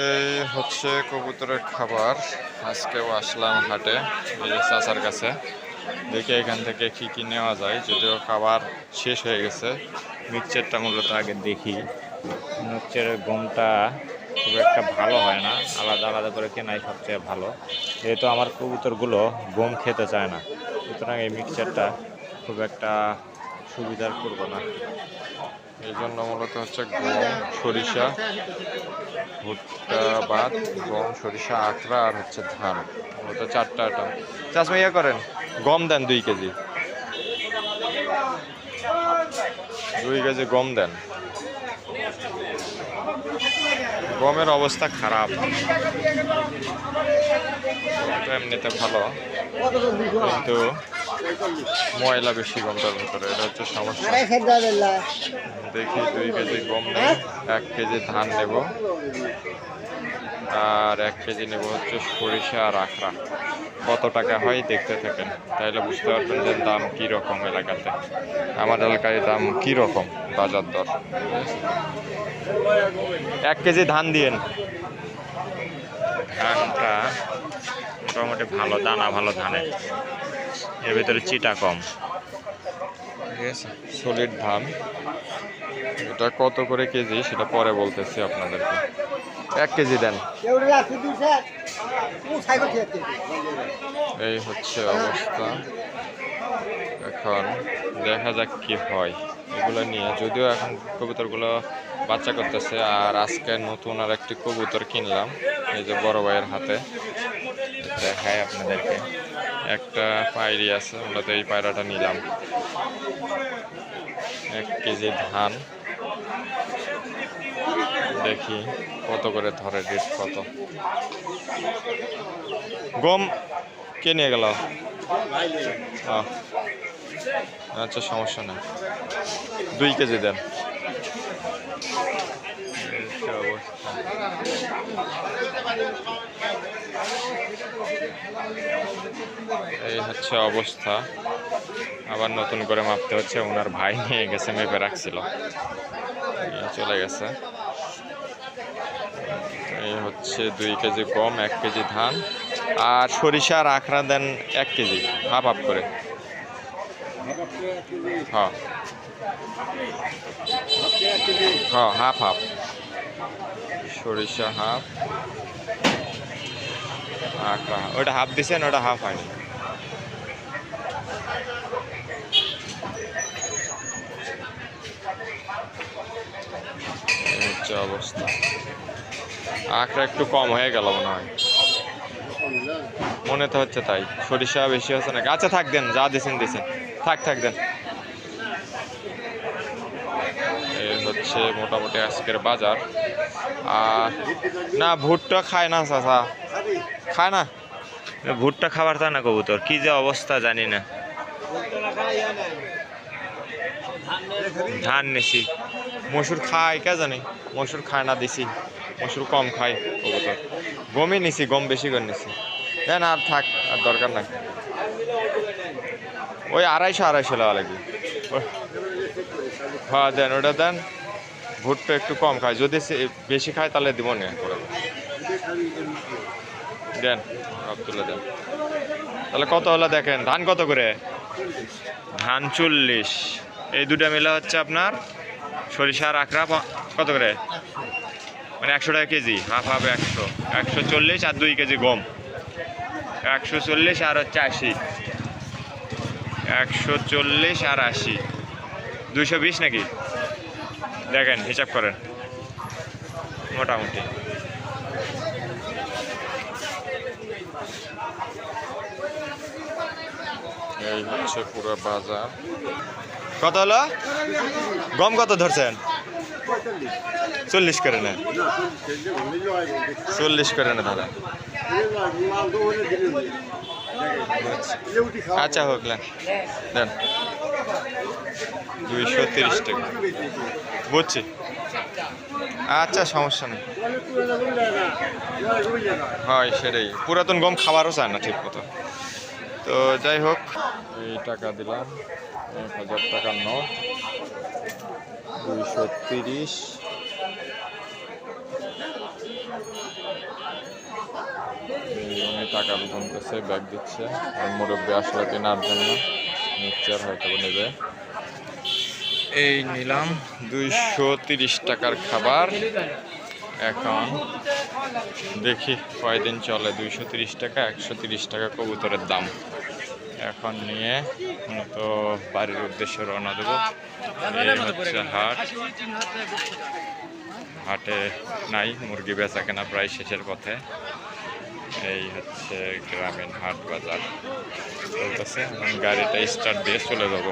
এই হচ্ছে কবুতরের খাবার। আজকেও আসলাম হাটে চাচার কাছে। দেখে এখান থেকে কি কি নেওয়া যায়, যদিও খাবার শেষ হয়ে গেছে। মিক্সচারটা মূলত আগে দেখি। মিক্সচারের গমটা খুব একটা ভালো হয় না, আলাদা আলাদা করে কেনাই সবচেয়ে ভালো। যেহেতু আমার কবুতরগুলো গম খেতে চায় না, সুতরাং এই মিক্সচারটা খুব একটা সুবিধার করব না। এই জন্য মূলত হচ্ছে গম সরিষা ভুট্টা বাদ গম সরিষা আখড়া আর হচ্ছে ধান। মূলত চারটা আইটেম চাষমা ইয়া করেন? গম দেন দুই কেজি। দুই কেজি গম দেন। গমের অবস্থা খারাপ। এমনিতে ভালো। কিন্তু ময়লা বেশি গমটার ভিতরে এটা হচ্ছে সমস্যা। দেখি দুই কেজি গম নেই এক কেজি ধান নেব। আর এক কেজি নেব হচ্ছে সরিষা আর আখড়া। কত টাকা হয় দেখতে থাকেন তাইলে বুঝতে পারবেন যে দাম কি রকম এলাকাতে। আমার এলাকায় দাম কি রকম বাজার দর? এক কেজি ধান দিয়েন। ধানটা মোটামুটি ভালো দানা ভালো ধানের। এর ভিতরে চিটা কম। ঠিক আছে সলিড ধান। এটা কত করে কেজি? সেটা পরে বলতেছি আপনাদেরকে। এক কেজি দেন। এই হচ্ছে অবস্থা। এখন দেখা যাক কি হয়। এগুলো নিয়ে যদিও এখন কবুতরগুলো বাচ্চা করতেছে, আর আজকে নতুন আর একটি কবুতর কিনলাম, এই যে বড় ভাইয়ের হাতে। দেখাই আপনাদেরকে। একটা পায়রি আছে, মূলত এই পায়রাটা নিলাম। এক কেজি ধান। দেখি কত করে ধরে, রেট কত? গম কে নিয়ে গেল? আচ্ছা সমস্যা নেই। দুই কেজি দেন। অবস্থা। এই হচ্ছে অবস্থা। আবার নতুন করে মাপতে হচ্ছে, ওনার ভাই নিয়ে গেছে, মেপে রাখছিল। চলে গেছে। এই হচ্ছে দুই কেজি গম, এক কেজি ধান আর সরিষার আখড়া দেন এক কেজি, হাফ হাফ করে। Half half. সরিষা হাফ। আখড়া ওটা হাফ দিছেন ওটা হাফ হয়নি। হচ্ছে অবস্থা। আখড়া একটু কম হয়ে গেল মনে হয়। মনে তো হচ্ছে তাই। সরিষা বেশি হচ্ছে নাকি? আচ্ছা থাক দেন, যা দিছেন দিছেন। থাক থাক দেন। এই হচ্ছে মোটামুটি আজকের বাজার। আর না, ভুট্টা খায় না, চাচা। খায় না? ভুট্টা খাবার তা না কবুতর কি যে অবস্থা জানি না। ধান নিছি। মসুর খায় কে জানি? মসুর খায় না দিছি। মসুর কম খায় কবুতর। গমই নিছি গম বেশি করে নিছি। দেন আর থাক আর দরকার নাই। ওই আড়াইশো আড়াইশো লাগা লাগবে। হ্যাঁ দেন ওটা দেন। ভুট্টা একটু কম খায়। যদি বেশি খায় তাহলে দিব না। করে দেন সব তুলে দেন। তাহলে কত হলো দেখেন? ধান কত করে? ধান চল্লিশ। এই দুটা মিলে হচ্ছে আপনার সরিষার আখড়া কত করে? মানে একশো টাকা কেজি হাফ হাফ একশো। একশো চল্লিশ আর দুই কেজি গম। একশো চল্লিশ আর হচ্ছে আশি। একশো চল্লিশ আর আশি। দুইশো বিশ নাকি? দেখেন, হিসাব করেন। মোটামুটি। এই হচ্ছে পুরো বাজার। কত হলো? গম কত ধরছেন? চল্লিশ করে নেন। চল্লিশ করে নেন দাদা। আচ্ছা হোক দেন। দুইশো তিরিশ টাকা। বুঝছি। আচ্ছা সমস্যা নেই। হয়, সেটাই। পুরাতন গম খাবারও চায় না ঠিক মতো। তো যাই হোক, এই টাকা দিলাম। এক হাজার টাকার নোট। দুইশো তিরিশ। টাকা গুনতেছে ব্যাগ দিচ্ছে। আর মুরব্বী আসলে কেনার জন্য মিক্সচার হয়তো নেবে। এই নিলাম দুইশো তিরিশ টাকার খাবার। এখন দেখি কয়দিন চলে, দুইশো তিরিশ টাকা, একশো তিরিশ টাকা কবুতরের দাম। এখন নিয়ে মূলত বাড়ির উদ্দেশ্যে রওনা দেবো। এই হচ্ছে হাট। হাটে নাই, মুরগি বেচা কেনা প্রায় শেষের পথে। এই হচ্ছে গ্রামীণ হাট বাজার। চলতেছে, এখন গাড়িটা স্টার্ট দিয়ে চলে যাব।